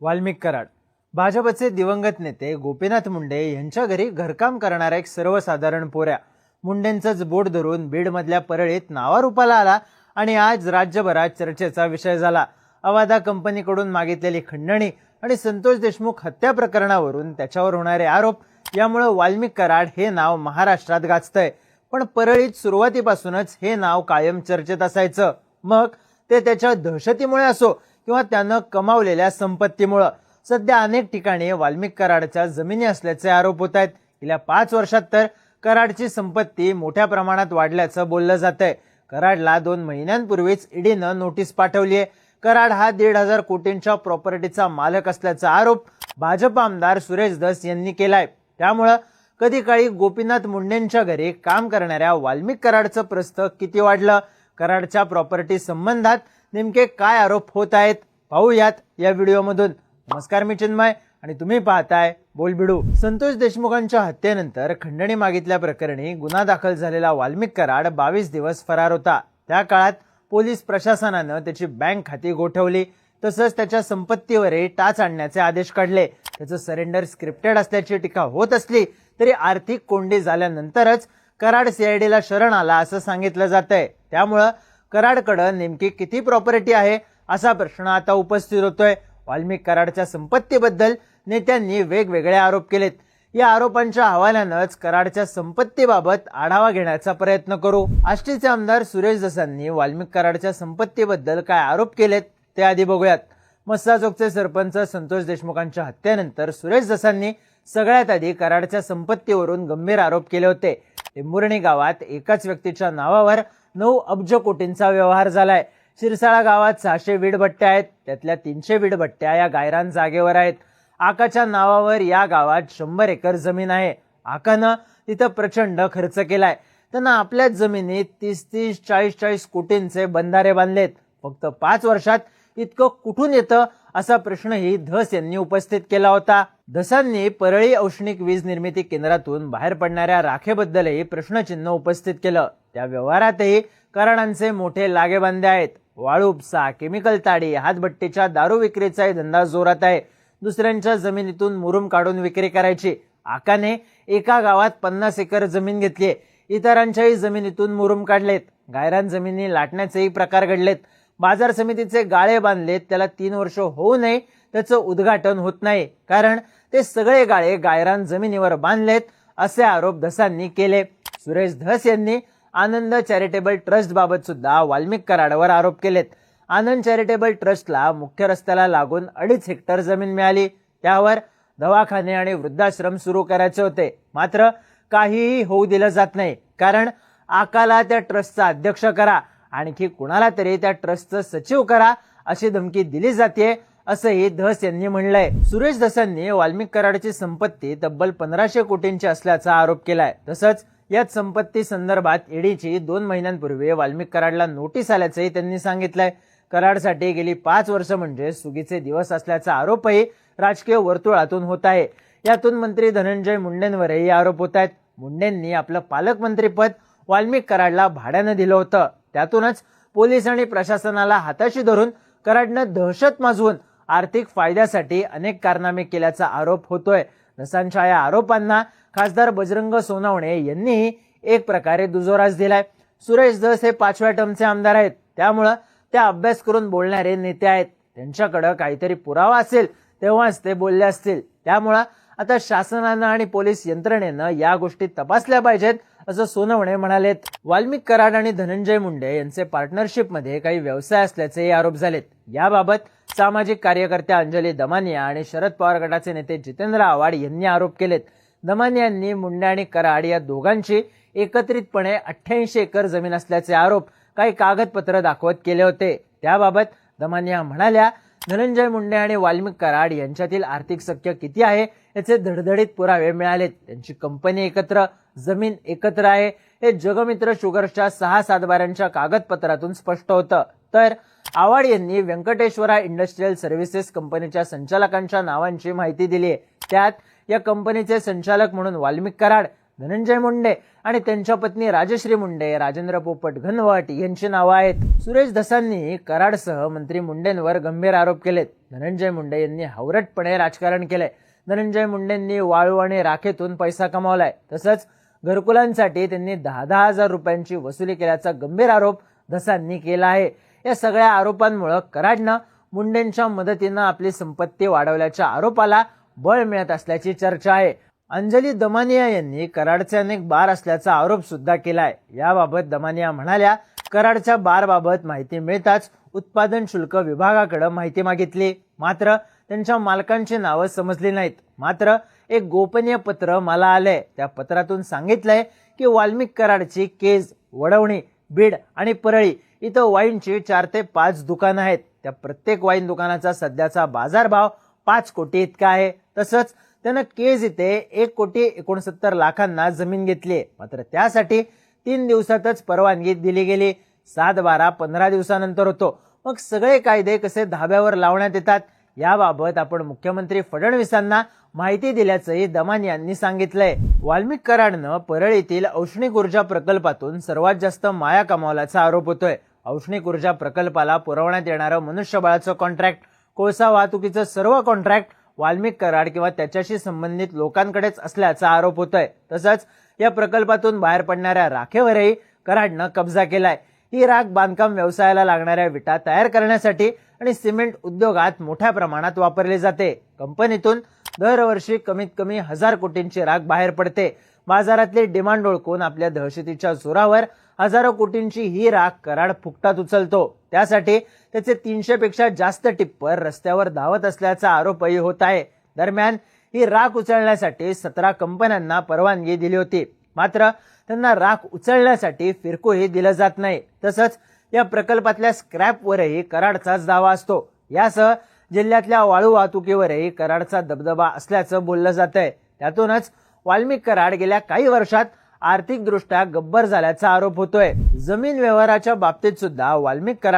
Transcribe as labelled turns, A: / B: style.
A: वाल्मिक कराड. भाजपचे दिवंगत नेते गोपीनाथ मुंडे यांच्या घरी घरकाम करणाऱ्या एक सर्वसाधारण पोऱ्या. मुंडेंचंच बोट धरून बीडमधल्या परळीत नावारूपाला आला आणि आज राज्यभरात चर्चेचा विषय झाला. अवादा कंपनीकडून मागितलेली खंडणी आणि संतोष देशमुख हत्या प्रकरणावरून त्याच्यावर होणारे आरोप यामुळं वाल्मिक कराड हे नाव महाराष्ट्रात गाजतंय. पण परळीत सुरुवातीपासूनच हे नाव कायम चर्चेत असायचं. मग ते त्याच्या दहशतीमुळे असो किंवा त्यानं कमावलेल्या संपत्तीमुळं. सध्या अनेक ठिकाणी वाल्मिक कराडच्या जमिनी असल्याचे आरोप होत आहेत. गेल्या पाच वर्षात तर कराडची संपत्ती मोठ्या प्रमाणात वाढल्याचं बोललं जात आहे कराडला दोन महिन्यांपूर्वीच ईडीनं नोटीस पाठवली आहे कराड हा दीड हजार कोटींच्या प्रॉपर्टीचा मालक असल्याचा आरोप भाजप आमदार सुरेश दस यांनी केलाय. त्यामुळं कधी काळी गोपीनाथ मुंडेंच्या घरी काम करणाऱ्या वाल्मिक कराडचं प्रस्थ किती वाढलं? कराडच्या प्रॉपर्टी संबंधात नेमके काय आरोप होत आहेत पाहूयात या व्हिडिओमधून. नमस्कार मी चिन्मय आणि तुम्ही पाहताय बोलबिडू. संतोष देशमुखांच्या हत्येनंतर खंडणी मागितल्या प्रकरणी गुन्हा दाखल झालेला वाल्मिक कराड बावीस दिवस फरार होता. त्या काळात पोलीस प्रशासनानं त्याची बँक खाती गोठवली. तसंच त्याच्या संपत्तीवरही टाच आणण्याचे आदेश काढले. त्याचं सरेंडर स्क्रिप्टेड असल्याची टीका होत असली तरी आर्थिक कोंडी झाल्यानंतरच कराड सीआयडीला शरण आला असं सांगितलं जात आहे त्यामुळं कराडकडं नेमकी किती प्रॉपर्टी आहे असा प्रश्न आता उपस्थित होतोय. वाल्मिक कराडच्या संपत्तीबद्दल नेत्यांनी वेगवेगळे आरोप केलेत. या आरोपांच्या हवाल्यानंच कराडच्या संपत्तीबाबत आढावा घेण्याचा प्रयत्न करू. आष्टीचे आमदार सुरेश दसांनी वाल्मिक कराडच्या संपत्तीबद्दल काय आरोप केलेत ते आधी बघूयात. मस्सा चौकचे सरपंच संतोष देशमुखांच्या हत्येनंतर सुरेश दसांनी सगळ्यात आधी कराडच्या संपत्तीवरून गंभीर आरोप केले होते. टेंभुर्णी गावात एकाच व्यक्तीच्या नावावर नऊ अब्ज कोटींचा व्यवहार झालाय. शिरसाळा गावात सहाशे वीडभट्ट्या आहेत. त्यातल्या तीनशे वीडभट्ट्या या गायरान जागेवर आहेत. आकाच्या नावावर या गावात शंभर एकर जमीन आहे. आकानं तिथं प्रचंड खर्च केलाय. त्यांना आपल्याच जमिनीत तीस तीस चाळीस चाळीस कोटींचे बंधारे बांधलेत. फक्त पाच वर्षात इतकं कुठून येतं असा प्रश्नही धस यांनी उपस्थित केला होता. धसांनी परळी औष्णिक वीज निर्मिती केंद्रातून बाहेर पडणाऱ्या राखेबद्दलही प्रश्नचिन्ह उपस्थित केलं. त्या व्यवहारातही कराडांचे मोठे लागेबांधे आहेत. वाळू उपसा केमिकल ताडी हातभट्टीच्या दारू विक्रीचाही धंदा जोरात आहे. दुसऱ्यांच्या जमिनीतून मुरुम काढून विक्री करायची. आकाने एका गावात पन्नास एकर जमीन घेतली इतरांच्याही जमिनीतून मुरुम काढलेत. गायरान जमिनी लाटण्याचेही प्रकार घडलेत. बाजार समितीचे गाळे बांधलेत त्याला तीन वर्ष होऊ नये त्याचं उद्घाटन होत नाही. कारण ते सगळे गाळे गायरान जमिनीवर बांधलेत असे आरोप धसांनी केले. सुरेश धस यांनी आनंद चॅरिटेबल ट्रस्ट बाबत सुद्धा वाल्मिक कराडावर आरोप केलेत. आनंद चॅरिटेबल ट्रस्टला मुख्य रस्त्याला लागून अडीच हेक्टर जमीन मिळाली. त्यावर दवाखाने आणि वृद्धाश्रम सुरू करायचे होते. मात्र काहीही होऊ दिलं जात नाही. कारण आकाला त्या ट्रस्टचा अध्यक्ष करा. आणखी कुणाला तरी त्या ट्रस्टचं सचिव करा अशी धमकी दिली जाते असंही धस यांनी म्हणलंय. सुरेश धसांनी वाल्मिक कराडची संपत्ती तब्बल पंधराशे कोटींची असल्याचा आरोप केलाय. तसंच याच संपत्ती संदर्भात ईडीची दोन महिन्यांपूर्वी वाल्मिक कराडला नोटीस आल्याचंही त्यांनी सांगितलंय. कराडसाठी गेली पाच वर्ष म्हणजे सुगीचे दिवस असल्याचा आरोपही राजकीय वर्तुळातून होत आहे. यातून मंत्री धनंजय मुंडेंवरही आरोप होत आहेत. मुंडेंनी आपलं पालकमंत्रीपद वाल्मिक कराडला भाड्यानं दिलं होतं. त्यातूनच पोलीस आणि प्रशासनाला हाताशी धरून कराडनं दहशत माजवून आर्थिक फायद्यासाठी अनेक कारनामे केल्याचा आरोप होतोय. नसांच्या या आरोपांना खासदार बजरंग सोनावणे यांनीही एक प्रकारे दुजोरास दिलाय. सुरेश धस हे पाचव्या टर्मचे आमदार आहेत. त्यामुळं त्या अभ्यास करून बोलणारे नेते आहेत. त्यांच्याकडं काहीतरी पुरावा असेल तेव्हाच ते बोलले असतील. त्यामुळं आता शासनानं आणि पोलीस यंत्रणेनं या गोष्टी तपासल्या पाहिजेत. असं सोनवणे म्हणालेत वाल्मिक कराड आणि धनंजय मुंडे यांचे पार्टनरशिपमध्ये काही व्यवसाय असल्याचे आरोप झालेत. याबाबत सामाजिक कार्यकर्त्या अंजली दमानिया आणि शरद पवार गटाचे नेते जितेंद्र आव्हाड यांनी आरोप केलेत. दमानिया यांनी मुंडे आणि कराड या दोघांची एकत्रितपणे अठ्ठ्याऐंशी एकर जमीन असल्याचे आरोप काही कागदपत्र दाखवत केले होते. त्याबाबत दमानिया म्हणाल्या धनंजय मुंडे आणि वाल्मिक कराड यांच्यातील आर्थिक सख्य किती आहे याचे धडधडीत पुरावे मिळालेत. त्यांची कंपनी एकत्र जमीन एकत्र आहे. हे जगमित्र शुगर्सच्या सहा सातबाऱ्यांच्या कागदपत्रातून स्पष्ट होतं. तर आव्हाड यांनी व्यंकटेश्वरा इंडस्ट्रीयल सर्व्हिसेस कंपनीच्या संचालकांच्या नावांची माहिती दिली आहे त्यात या कंपनीचे संचालक म्हणून वाल्मिक कराड धनंजय मुंडे आणि त्यांच्या पत्नी राजश्री मुंडे राजेंद्र पोपट घनवट यांची नावं आहेत. सुरेश धसांनी कराडसह मंत्री मुंडेंवर गंभीर आरोप केलेत. धनंजय मुंडे यांनी हावरटपणे राजकारण केलंय. धनंजय मुंडेंनी वाळू आणि राखेतून पैसा कमावलाय. तसंच घरकुलांसाठी त्यांनी दहा दहा हजार रुपयांची वसुली केल्याचा गंभीर आरोप धसांनी केला आहे. या सगळ्या आरोपांमुळं कराडनं मुंडेंच्या मदतीनं आपली संपत्ती वाढवल्याच्या आरोपाला बळ मिळत असल्याची चर्चा आहे. अंजली दमानिया यांनी कराडचे अनेक बार असल्याचा आरोप सुद्धा केलाय. याबाबत दमानिया म्हणाल्या कराडच्या बारबाबत माहिती मिळताच उत्पादन शुल्क विभागाकडे माहिती मागितली. मात्र त्यांच्या मालकांची नावं समजली नाहीत. मात्र एक गोपनीय पत्र मला आलंय. त्या पत्रातून सांगितलंय की वाल्मिक कराडची केज वडवणी बीड आणि परळी इथं वाईनची चार ते पाच दुकानं आहेत. त्या प्रत्येक वाईन दुकानाचा सध्याचा बाजारभाव पाच कोटी इतका आहे. तसंच त्यानं केज इथे एक कोटी एकोणसत्तर लाखांना जमीन घेतली आहे. मात्र त्यासाठी तीन दिवसातच परवानगी दिली गेली. सात बारा पंधरा दिवसानंतर होतो. मग सगळे कायदे कसे धाब्यावर लावण्यात येतात याबाबत आपण मुख्यमंत्री फडणवीसांना माहिती दिल्याचंही दमान यांनी सांगितलंय. वाल्मिक कराडनं परळीतील औष्णिक ऊर्जा प्रकल्पातून सर्वात जास्त माया कमावल्याचा आरोप होतोय. औष्णिक ऊर्जा प्रकल्पाला पुरवण्यात येणारं मनुष्यबळाचं कॉन्ट्रॅक्ट कोळसा वाहतुकीचं सर्व कॉन्ट्रॅक्ट वाल्मिक कराड किंवा त्याच्याशी संबंधित लोकांकडेच असल्याचा आरोप होतोय. तसंच या प्रकल्पातून बाहेर पडणाऱ्या राखेवरही कराडनं कब्जा केलाय. ही राख बांधकाम व्यवसायाला लागणाऱ्या विटा तयार करण्यासाठी आणि सिमेंट उद्योगात मोठ्या प्रमाणात वापरली जाते. कंपनीतून दरवर्षी कमीत कमी हजार कोटींची राख बाहेर पडते. बाजारातली डिमांड ओळखून आपल्या दहशतीच्या जोरावर हजारो कोटींची ही राख कराड फुकटात उचलतो. त्यासाठी त्याचे तीनशे पेक्षा जास्त टिप्पर रस्त्यावर धावत असल्याचा आरोपही होत आहे. दरम्यान ही राख उचलण्यासाठी सतरा कंपन्यांना परवानगी दिली होती. मात्र त्यांना राख उचलण्यासाठी फिरकोही दिलं जात नाही. तसंच या प्रकल्पातल्या स्क्रॅपवरही कराडचाच दावा असतो. यासह जिल्ह्यातल्या वाळू वाहतुकीवरही कराडचा दबदबा असल्याचं बोललं जात आहे त्यातूनच वाल्मिक कराड गेल्या काही वर्षात आर्थिकदृष्ट्या गब्बर झाल्याचा आरोप होतोय. जमीन व्यवहाराच्या बाबतीत सुद्धा वाल्मिक कराड